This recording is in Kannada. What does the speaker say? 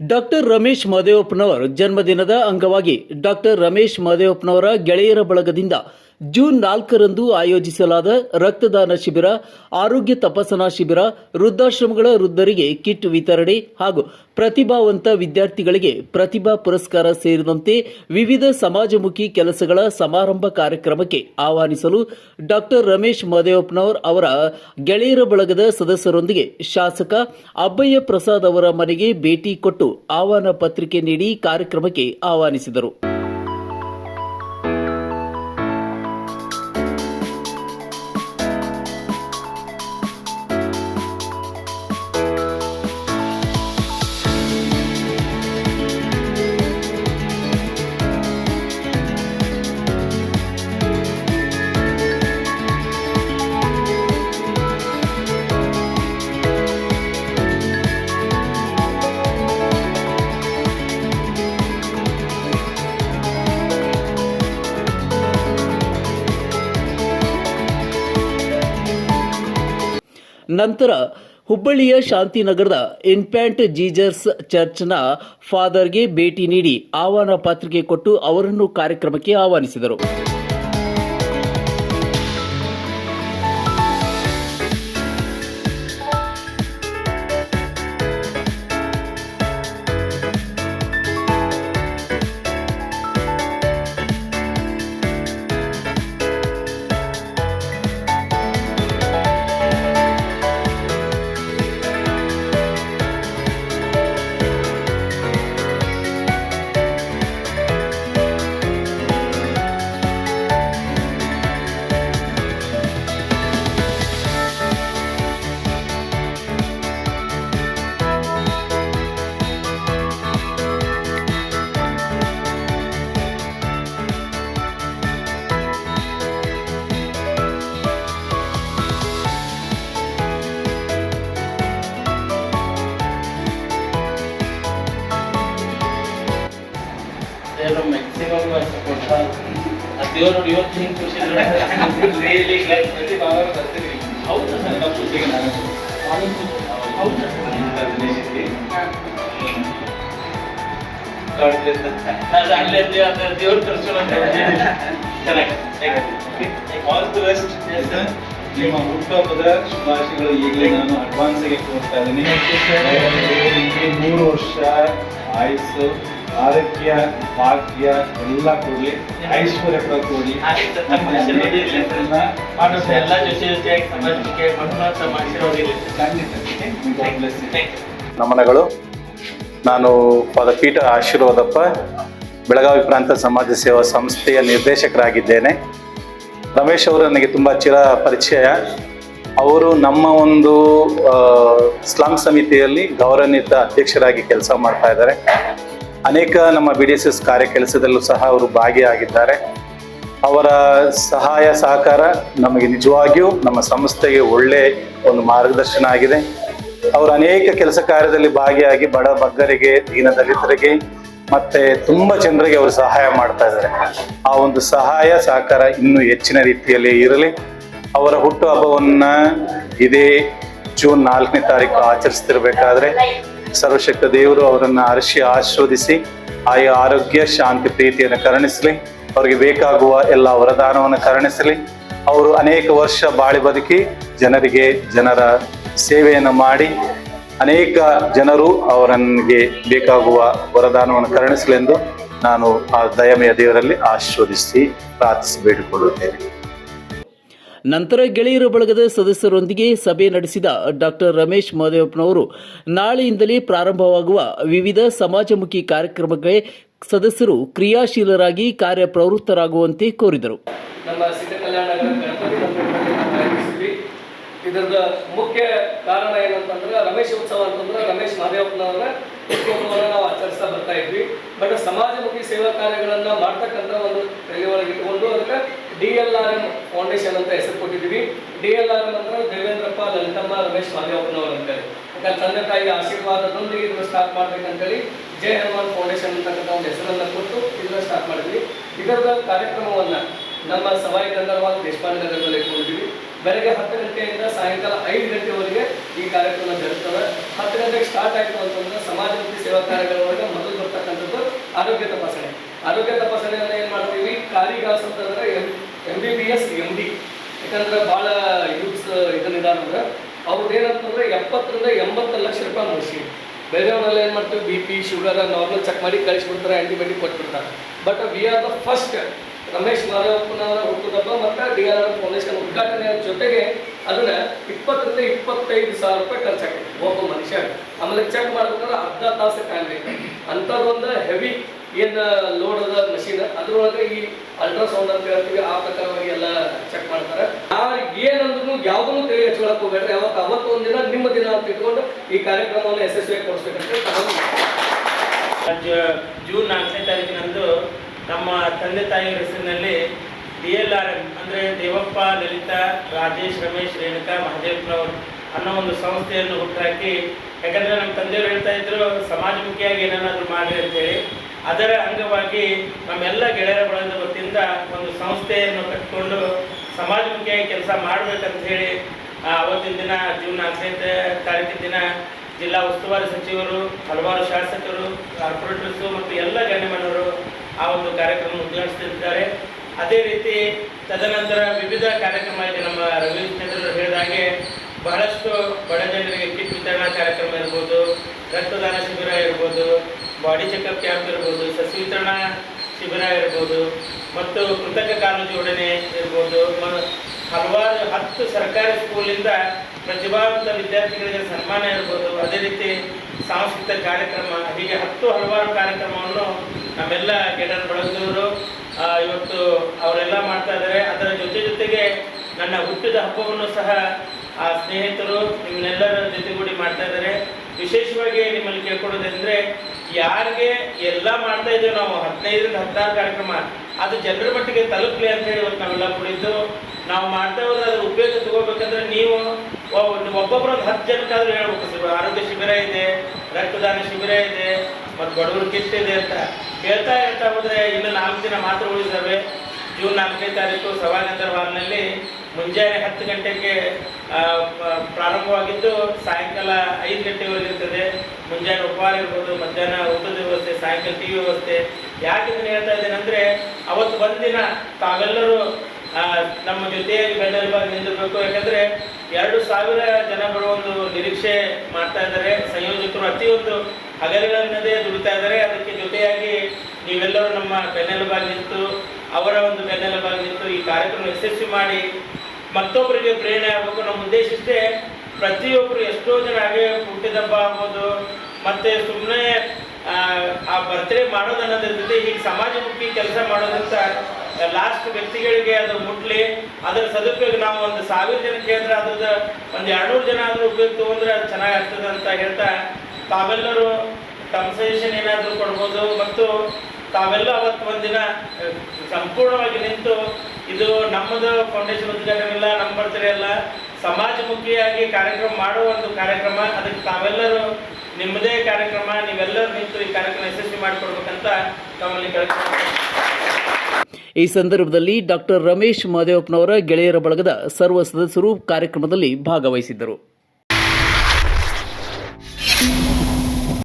ಡಾಕ್ಟರ್ ರಮೇಶ್ ಮಹದೇವಪ್ಪನವರ ಜನ್ಮದಿನದ ಅಂಗವಾಗಿ ಡಾಕ್ಟರ್ ರಮೇಶ್ ಮಹದೇವಪ್ಪನವರ ಗೆಳೆಯರ ಬಳಗದಿಂದ ಜೂನ್ ನಾಲ್ಕರಂದು ಆಯೋಜಿಸಲಾದ ರಕ್ತದಾನ ಶಿಬಿರ, ಆರೋಗ್ಯ ತಪಾಸಣಾ ಶಿಬಿರ, ವೃದ್ಧಾಶ್ರಮಗಳ ವೃದ್ಧರಿಗೆ ಕಿಟ್ ವಿತರಣೆ ಹಾಗೂ ಪ್ರತಿಭಾವಂತ ವಿದ್ಯಾರ್ಥಿಗಳಿಗೆ ಪ್ರತಿಭಾ ಪುರಸ್ಕಾರ ಸೇರಿದಂತೆ ವಿವಿಧ ಸಮಾಜಮುಖಿ ಕೆಲಸಗಳ ಸಮಾರಂಭ ಕಾರ್ಯಕ್ರಮಕ್ಕೆ ಆಹ್ವಾನಿಸಲು ಡಾಕ್ಟರ್ ರಮೇಶ್ ಮಹದೇವಪ್ಪನವರ್ ಅವರ ಗೆಳೆಯರ ಬಳಗದ ಸದಸ್ಯರೊಂದಿಗೆ ಶಾಸಕ ಅಬ್ಬಯ್ಯ ಪ್ರಸಾದ್ ಅವರ ಮನೆಗೆ ಭೇಟಿ ಕೊಟ್ಟು ಆಹ್ವಾನ ಪತ್ರಿಕೆ ನೀಡಿ ಕಾರ್ಯಕ್ರಮಕ್ಕೆ ಆಹ್ವಾನಿಸಿದರು. ನಂತರ ಹುಬ್ಬಳ್ಳಿಯ ಶಾಂತಿನಗರದ ಇನ್ಫ್ಯಾಂಟ್ ಜೀಜರ್ಸ್ ಚರ್ಚ್ನ ಫಾದರ್ಗೆ ಭೇಟಿ ನೀಡಿ ಆಹ್ವಾನ ಪತ್ರಿಕೆ ಕೊಟ್ಟು ಅವರನ್ನು ಕಾರ್ಯಕ್ರಮಕ್ಕೆ ಆಹ್ವಾನಿಸಿದರು. ಆ ದೇವ್ರು ನೋಡಿ ಇವತ್ತು ಹಿಂಗೆ ಖುಷಿ ರಿಯಲಿ ಬರ್ತೀವಿ. ಹೌದು? ನನ್ನ ಖುಷಿಗೆ ನಾನು ಹೌದು ದೇವ್ರು ತರಿಸೋಣ ಚೆನ್ನಾಗಿ ಆಲ್ ದಿ ಬೆಸ್ಟ್ ನಿಮ್ಮ ಹುಟ್ಟಹಬ್ಬದ ಶುಭಾಶಯಗಳು ಈಗಲೇ ನಾನು ಅಡ್ವಾನ್ಸ್ ಆಗಿ ಕೋರ್ತಾ ಇದ್ದೀನಿ. ಮೂರು ವರ್ಷ ಆಯುಸ್ಸು ಆರೋಗ್ಯ ಭಾಗ್ಯ ಎಲ್ಲ ಕೊಡಲಿ. ಐಶ್ವರ್ಯ ಕೂಡ ಕೊಡಿ ಎಲ್ಲ ಜೊತೆ ಜೊತೆಯಾಗಿ ಸಮಾಜಕ್ಕೆ ಖಂಡಿತ. ನಮನಗಳು. ನಾನು ಫಾದರ್ ಪೀಟರ್ ಆಶೀರ್ವಾದಪ್ಪ ಬೆಳಗಾವಿ ಪ್ರಾಂತ ಸಮಾಜ ಸೇವಾ ಸಂಸ್ಥೆಯ ನಿರ್ದೇಶಕರಾಗಿದ್ದೇನೆ. ರಮೇಶ್ ಅವರು ನನಗೆ ತುಂಬ ಚಿರ ಪರಿಚಯ. ಅವರು ನಮ್ಮ ಒಂದು ಸ್ಲಾಂಗ್ ಸಮಿತಿಯಲ್ಲಿ ಗೌರವಾನ್ವಿತ ಅಧ್ಯಕ್ಷರಾಗಿ ಕೆಲಸ ಮಾಡ್ತಾ ಇದ್ದಾರೆ. ಅನೇಕ ನಮ್ಮ ಬಿ ಡಿ ಎಸ್ ಎಸ್ ಕಾರ್ಯ ಕೆಲಸದಲ್ಲೂ ಸಹ ಅವರು ಭಾಗಿಯಾಗಿದ್ದಾರೆ. ಅವರ ಸಹಾಯ ಸಹಕಾರ ನಮಗೆ ನಿಜವಾಗಿಯೂ ನಮ್ಮ ಸಂಸ್ಥೆಗೆ ಒಳ್ಳೆ ಒಂದು ಮಾರ್ಗದರ್ಶನ ಆಗಿದೆ. ಅವರು ಅನೇಕ ಕೆಲಸ ಕಾರ್ಯದಲ್ಲಿ ಭಾಗಿಯಾಗಿ ಬಡ ಬಗ್ಗರಿಗೆ, ದೀನ ದಲಿತರಿಗೆ ಮತ್ತೆ ತುಂಬಾ ಜನರಿಗೆ ಅವರು ಸಹಾಯ ಮಾಡ್ತಾ ಇದ್ದಾರೆ. ಆ ಒಂದು ಸಹಾಯ ಸಹಕಾರ ಇನ್ನೂ ಹೆಚ್ಚಿನ ರೀತಿಯಲ್ಲಿ ಇರಲಿ. ಅವರ ಹುಟ್ಟುಹಬ್ಬವನ್ನ ಇದೇ ಜೂನ್ ನಾಲ್ಕನೇ ತಾರೀಕು ಆಚರಿಸ್ತಿರ್ಬೇಕಾದ್ರೆ ಸರ್ವಶಕ್ತ ದೇವರು ಅವರನ್ನು ಅರಶಿ ಆಶೀರ್ವದಿಸಿ, ಆಯಾ ಆರೋಗ್ಯ, ಶಾಂತಿ, ಪ್ರೀತಿಯನ್ನು ಕರುಣಿಸಲಿ. ಅವರಿಗೆ ಬೇಕಾಗುವ ಎಲ್ಲ ವರದಾನವನ್ನು ಕರುಣಿಸಲಿ. ಅವರು ಅನೇಕ ವರ್ಷ ಬಾಳಿ ಬದುಕಿ ಜನರಿಗೆ ಜನರ ಸೇವೆಯನ್ನು ಮಾಡಿ ಅನೇಕ ಜನರು ಅವರನ್ಗೆ ಬೇಕಾಗುವ ವರದಾನವನ್ನು ಕರುಣಿಸಲೆಂದು ನಾನು ಆ ದಯಮಯ ದೇವರಲ್ಲಿ ಆಶೀರ್ವದಿಸಿ ಪ್ರಾರ್ಥಿಸಿ ಬೇಡಿಕೊಳ್ಳುತ್ತೇನೆ. ನಂತರ ಗೆಳೆಯರ ಬಳಗದ ಸದಸ್ಯರೊಂದಿಗೆ ಸಭೆ ನಡೆಸಿದ ಡಾಕ್ಟರ್ ರಮೇಶ್ ಮಹದೇವಪ್ಪನವರು ನಾಳೆಯಿಂದಲೇ ಪ್ರಾರಂಭವಾಗುವ ವಿವಿಧ ಸಮಾಜಮುಖಿ ಕಾರ್ಯಕ್ರಮಕ್ಕೆ ಸದಸ್ಯರು ಕ್ರಿಯಾಶೀಲರಾಗಿ ಕಾರ್ಯಪ್ರವೃತ್ತರಾಗುವಂತೆ ಕೋರಿದರು. ಇದರದ ಮುಖ್ಯ ಕಾರಣ ಏನಂತಂದ್ರೆ ರಮೇಶ್ ಉತ್ಸವ ಅಂತಂದ್ರೆ ರಮೇಶ್ ಮಹದೇವಪ್ಪನವರ ಹುಟ್ಟುಹಬ್ಬವನ್ನು ನಾವು ಆಚರಿಸ್ತಾ ಬರ್ತಾ ಇದ್ವಿ. ಬಟ್ ಸಮಾಜಮುಖಿ ಸೇವಾ ಕಾರ್ಯಗಳನ್ನ ಮಾಡ್ತಕ್ಕಂಥ ಒಂದು ತಲೆ ಒಳಗೆ ಇಟ್ಕೊಂಡು ಅದಕ್ಕೆ D L R M foundation ಅಂತ ಹೆಸರು ಕೊಟ್ಟಿದ್ದೀವಿ. ಡಿ ಎಲ್ ಆರ್ ಎಂ ಅಂದ್ರೆ ದೇವೇಂದ್ರಪ್ಪ ಲಲಿತಮ್ಮ ರಮೇಶ್ ಮಹದೇವಪ್ಪನವರು ಅಂತೇಳಿ. ಯಾಕಂದ್ರೆ ತಂದೆ ತಾಯಿ ಆಶೀರ್ವಾದದೊಂದಿಗೆ ಇದನ್ನು ಸ್ಟಾರ್ಟ್ ಮಾಡ್ಬೇಕಂತೇಳಿ ಜೆ ಹನುಮಾನ್ ಫೌಂಡೇಶನ್ ಅಂತಕ್ಕಂಥ ಒಂದು ಹೆಸರನ್ನ ಕೊಟ್ಟು ಇದನ್ನ ಸ್ಟಾರ್ಟ್ ಮಾಡಿದ್ವಿ. ಇದರದ ಕಾರ್ಯಕ್ರಮವನ್ನ ನಮ್ಮ ಸವಾಯಿ ಗಂಧರ್ವಾಲ್ ದೇಶಪಾಂಡೆ ನಗರದಲ್ಲಿ ಇಟ್ಕೊಂಡಿದ್ದೀವಿ. ಬೆಳಗ್ಗೆ ಹತ್ತು ಗಂಟೆಯಿಂದ ಸಾಯಂಕಾಲ ಐದು ಗಂಟೆವರೆಗೆ ಈ ಕಾರ್ಯಕ್ರಮ ಜರುಗ್ತದೆ ಹತ್ತು ಗಂಟೆಗೆ ಸ್ಟಾರ್ಟ್ ಆಯಿತು ಅಂತಂದ್ರೆ ಸಮಾಜಮುಖಿ ಸೇವಾ ಕಾರ್ಯಗಳವರೆಗೆ ಮೊದಲು ಬರ್ತಕ್ಕಂಥದ್ದು ಆರೋಗ್ಯ ತಪಾಸಣೆ. ಆರೋಗ್ಯ ತಪಾಸಣೆಯನ್ನು ಏನು ಮಾಡ್ತೀವಿ? ಕಾರಿಗಾಸ್ ಅಂತಂದ್ರೆ M M B B S M D ಯಾಕಂದ್ರೆ ಭಾಳ ಯೂತ್ಸ್ ಇದನ್ನಿದಾರಂದ್ರೆ ಅವ್ರದ್ದು ಏನಂತಂದ್ರೆ ಎಪ್ಪತ್ತರಿಂದ ಎಂಬತ್ತು ಲಕ್ಷ ರೂಪಾಯಿ ಮುಗಿಸಿ ಬೇರೆಯವರೆಲ್ಲ ಏನು ಮಾಡ್ತೀವಿ, B P, sugar normal check ಮಾಡಿ ಕಳಿಸ್ಬಿಡ್ತಾರೆ ಆ್ಯಂಟಿಬಯೋಟಿಕ್ ಕೊಟ್ಬಿಡ್ತಾರೆ. But we are the first Ramesh ಮಾರಪ್ಪನವರ ಹುಟ್ಟುದಪ್ಪ ಮತ್ತು ಡಿ ಆರ್ ಆರ್ ಫೌಂಡೇಶನ್ ಉದ್ಘಾಟನೆಯ ಜೊತೆಗೆ ಅದನ್ನು ಇಪ್ಪತ್ತರಿಂದ ಇಪ್ಪತ್ತೈದು ಸಾವಿರ ರೂಪಾಯಿ ಖರ್ಚಾಗ್ತದೆ ಒಬ್ಬ ಮನುಷ್ಯ. ಆಮೇಲೆ ಚೆಕ್ ಮಾಡ್ಬೇಕಂದ್ರೆ ಅರ್ಧ ತಾಸು ಟೈಮ್ ಬೇಕು. ಅಂಥದ್ದೊಂದು ಹೆವಿ ಏನು ಲೋಡ್ ಅದ ಮಷೀನ್ ಅದ್ರೊಳಗೆ ಈ ಅಲ್ಟ್ರಾಸೌಂಡ್ ಅಂತ ಹೇಳ್ತೀವಿ, ಆ ಪ್ರಕಾರವಾಗಿ ಎಲ್ಲ ಚೆಕ್ ಮಾಡ್ತಾರೆ. ಯಾರು ಏನಂದ್ರೂ ಯಾವುದನ್ನು ಕೈ ಹಚ್ಕೊಳಕ್ ಹೋಗ್ಬೇಡ್ರಿ. ಅವತ್ತು ಅವತ್ತು ಒಂದಿನ ನಿಮ್ಮ ದಿನ ಅಂತ ಇಟ್ಕೊಂಡು ಈ ಕಾರ್ಯಕ್ರಮವನ್ನು ಯಶಸ್ವಿಯಾಗಿ ಕೊಡಿಸ್ಬೇಕಂತ ಜೂನ್ ನಾಲ್ಕನೇ ತಾರೀಕಿನಂದು ನಮ್ಮ ತಂದೆ ತಾಯಿಯ ಹೆಸರಿನಲ್ಲಿ ಡಿ ಎಲ್ ಆರ್ ಎಂ, ಅಂದರೆ ದೇವಪ್ಪ, ಲಲಿತಾ, ರಾಜೇಶ್, ರಮೇಶ್, ರೇಣುಕಾ ಮಹದೇವ್ನವರು ಅನ್ನೋ ಒಂದು ಸಂಸ್ಥೆಯನ್ನು ಹುಟ್ಟಾಕಿ, ಯಾಕಂದರೆ ನಮ್ಮ ತಂದೆಯವರು ಹೇಳ್ತಾ ಇದ್ರು, ಸಮಾಜಮುಖಿಯಾಗಿ ಏನನ್ನಾದರೂ ಮಾಡಿ ಅಂತೇಳಿ. ಅದರ ಅಂಗವಾಗಿ ನಮ್ಮೆಲ್ಲ ಗೆಳೆಯರ ಬಳಗದ ವತಿಯಿಂದ ಒಂದು ಸಂಸ್ಥೆಯನ್ನು ಕಟ್ಟಿಕೊಂಡು ಸಮಾಜಮುಖಿಯಾಗಿ ಕೆಲಸ ಮಾಡಬೇಕಂತ ಹೇಳಿ ಅವತ್ತಿನ ದಿನ ಜೂನ್ ಹದಿನೈದು ತಾರೀಕಿನ ದಿನ ಜಿಲ್ಲಾ ಉಸ್ತುವಾರಿ ಸಚಿವರು, ಹಲವಾರು ಶಾಸಕರು, ಕಾರ್ಪೊರೇಟರ್ಸು ಮತ್ತು ಎಲ್ಲ ಗಣ್ಯಮಾನ್ಯರು ಆ ಒಂದು ಕಾರ್ಯಕ್ರಮ ಉದ್ಘಾಟಿಸುತ್ತಿದ್ದಾರೆ ಅದೇ ರೀತಿ ತದನಂತರ ವಿವಿಧ ಕಾರ್ಯಕ್ರಮ ಇದೆ ನಮ್ಮ ರವೀಂದ್ರ ಚಂದ್ರ ಹೇಳಿದ ಹಾಗೆ ಬಹಳಷ್ಟು ಬಡ ಜನರಿಗೆ ಕಿಟ್ ವಿತರಣಾ ಕಾರ್ಯಕ್ರಮ ಇರ್ಬೋದು, ರಕ್ತದಾನ ಶಿಬಿರ ಇರ್ಬೋದು ಬಾಡಿ ಚೆಕಪ್ ಕ್ಯಾಂಪ್ ಇರ್ಬೋದು ಸಸಿ ವಿತರಣಾ ಶಿಬಿರ ಇರ್ಬೋದು ಮತ್ತು ಕೃತಕ ಕಾಲು ಜೋಡಣೆ ಇರ್ಬೋದು ಹಲವಾರು ಹತ್ತು ಸರ್ಕಾರಿ ಸ್ಕೂಲಿಂದ ಪ್ರತಿಭಾವಂತ ವಿದ್ಯಾರ್ಥಿಗಳಿಗೆ ಸನ್ಮಾನ ಇರ್ಬೋದು. ಅದೇ ರೀತಿ ಸಾಂಸ್ಕೃತಿಕ ಕಾರ್ಯಕ್ರಮ ಹೀಗೆ ಹತ್ತು ಹಲವಾರು ಕಾರ್ಯಕ್ರಮವನ್ನು ನಮ್ಮೆಲ್ಲ ಗೆಡನ್ ಬಳಗದವರು ಆ, ಇವತ್ತು ಅವರೆಲ್ಲ ಮಾಡ್ತಾ ಇದ್ದಾರೆ. ಅದರ ಜೊತೆ ಜೊತೆಗೆ ನನ್ನ ಹುಟ್ಟಿದ ಹಬ್ಬವನ್ನು ಸಹ ಆ ಸ್ನೇಹಿತರು ನಿಮ್ಮನ್ನೆಲ್ಲರ ಜೊತೆಗೂಡಿ ಮಾಡ್ತಾ ಇದ್ದಾರೆ. ವಿಶೇಷವಾಗಿ ನಿಮ್ಮಲ್ಲಿ ಕೇಳ್ಕೊಡೋದಂದ್ರೆ ಯಾರಿಗೆ ಎಲ್ಲ ಮಾಡ್ತಾ ಇದ್ದೇವೆ ನಾವು ಹದಿನೈದರಿಂದ ಹದಿನಾರು ಕಾರ್ಯಕ್ರಮ. ಅದು ಜನರ ಮಟ್ಟಿಗೆ ತಲುಪಲಿ ಅಂತ ಹೇಳಿ ಇವತ್ತು ನಾವೆಲ್ಲ ಕುಳಿತು ನಾವು ಮಾಡ್ತಾ ಹೋದ್ರೆ ಅದ್ರ ಉಪಯೋಗ ತಗೋಬೇಕಂದ್ರೆ ನೀವು ಒಬ್ಬ- ಒಬ್ಬೊಬ್ರು ಒಂದು ಹತ್ತು ಜನಕ್ಕಾದ್ರೂ ಹೇಳ್ಬೇಕು ಸರ್. ಆರೋಗ್ಯ ಶಿಬಿರ ಇದೆ, ರಕ್ತದಾನ ಶಿಬಿರ ಇದೆ, ಮತ್ತು ಬಡವರು ಕಿಟ್ ಇದೆ ಅಂತ ಹೇಳ್ತಾ ಹೇಳ್ತಾ ಹೋದ್ರೆ ಇನ್ನು ನಾಲ್ಕು ದಿನ ಮಾತ್ರ ಉಳಿದಾವೆ ಜೂನ್ ನಾಲ್ಕನೇ ತಾರೀಕು ಸವಾನಂದರ ವಾಲ್ನಲ್ಲಿ ಮುಂಜಾನೆ ಹತ್ತು ಗಂಟೆಗೆ ಪ್ರಾರಂಭವಾಗಿದ್ದು ಸಾಯಂಕಾಲ ಐದು ಗಂಟೆವರೆಗೆ ಇರ್ತದೆ. ಮುಂಜಾನೆ ಉಪಹಾರ ಇರ್ಬೋದು, ಮಧ್ಯಾಹ್ನ ಊಟದ ವ್ಯವಸ್ಥೆ, ಸಾಯಂಕಾಲ ಟಿ ವ್ಯವಸ್ಥೆ. ಯಾಕೆ ಇದನ್ನು ಹೇಳ್ತಾ ಇದ್ದೇನೆ ಅಂದರೆ, ಅವತ್ತು ಒಂದಿನ ತಾವೆಲ್ಲರೂ ನಮ್ಮ ಜೊತೆಯಾಗಿ ಬೆನ್ನೆಲುಬಾಗಿ ನಿಂದಿರಬೇಕು ಯಾಕಂದರೆ ಎರಡು ಸಾವಿರ ಜನ ಬರುವ ಒಂದು ನಿರೀಕ್ಷೆ ಮಾಡ್ತಾ ಇದ್ದಾರೆ. ಸಂಯೋಜಕರು ಅತಿಯೊಂದು ಹಗಲುಗಳನ್ನದೇ ದುಡಿತಾ ಇದ್ದಾರೆ. ಅದಕ್ಕೆ ಜೊತೆಯಾಗಿ ನೀವೆಲ್ಲರೂ ನಮ್ಮ ಬೆನ್ನೆಲುಬಾಗಿ ನಿಂತು, ಅವರ ಒಂದು ಬೆನ್ನೆಲುಬಾಗಿ ನಿಂತು ಈ ಕಾರ್ಯಕ್ರಮ ಯಶಸ್ವಿ ಮಾಡಿ ಮತ್ತೊಬ್ಬರಿಗೆ ಪ್ರೇರಣೆ ಆಗಬೇಕು. ನಮ್ಮ ಉದ್ದೇಶ ಇಷ್ಟೇ ಪ್ರತಿಯೊಬ್ಬರು ಎಷ್ಟೋ ಜನ ಹಾಗೆ ಹುಟ್ಟಿದಬ್ಬ ಆಗ್ಬೋದು. ಮತ್ತೆ ಸುಮ್ಮನೆ ಆ ಬರ್ತ್ಡೇ ಮಾಡೋದನ್ನೋದ್ರ ಜೊತೆ ಈಗ ಸಮಾಜಮುಖಿ ಕೆಲಸ ಮಾಡೋದಂತ ಲಾಸ್ಟ್ ವ್ಯಕ್ತಿಗಳಿಗೆ ಅದು ಮುಟ್ಲಿ. ಅದರ ಸದುಪಯೋಗ ನಾವು ಒಂದು ಸಾವಿರ ಜನಕ್ಕೆ ಅಂದ್ರೆ ಅದ್ರದ್ದು ಒಂದು ಎರಡ್ನೂರು ಜನ ಆದರೂ ಉಪಯೋಗ ತೊಗೊಂಡ್ರೆ ಅದು ಚೆನ್ನಾಗಿ ಆಗ್ತದೆ ಅಂತ ಹೇಳ್ತಾ ತಾವೆಲ್ಲರೂ ತಮ್ಮ ಏನಾದರೂ ಕೊಡ್ಬೋದು. ಮತ್ತು ತಾವೆಲ್ಲ ಅವತ್ತು ಒಂದಿನ ಸಂಪೂರ್ಣವಾಗಿ ನಿಂತು ಇದು ನಮ್ಮದು ಫೌಂಡೇಶನ್ ಉದ್ಘಾಟನೆ ಇಲ್ಲ ನಮ್ಮ ಬರ್ತಾರೆ ಅಲ್ಲ, ಸಮಾಜಮುಖಿಯಾಗಿ ಕಾರ್ಯಕ್ರಮ ಮಾಡುವ ಒಂದು ಕಾರ್ಯಕ್ರಮ. ಅದಕ್ಕೆ ತಾವೆಲ್ಲರೂ ನಿಮ್ಮದೇ ಕಾರ್ಯಕ್ರಮ, ನೀವೆಲ್ಲರೂ ನಿಂತು ಈ ಕಾರ್ಯಕ್ರಮ ಯಶಸ್ವಿ ಮಾಡಿಕೊಡ್ಬೇಕಂತ ತಮ್ಮಲ್ಲಿ ಈ ಸಂದರ್ಭದಲ್ಲಿ ಡಾಕ್ಟರ್ ರಮೇಶ್ ಮಹದೇವಪ್ಪನವರ ಗೆಳೆಯರ ಬಳಗದ ಸರ್ವ ಸದಸ್ಯರು ಕಾರ್ಯಕ್ರಮದಲ್ಲಿ ಭಾಗವಹಿಸಿದ್ದರು.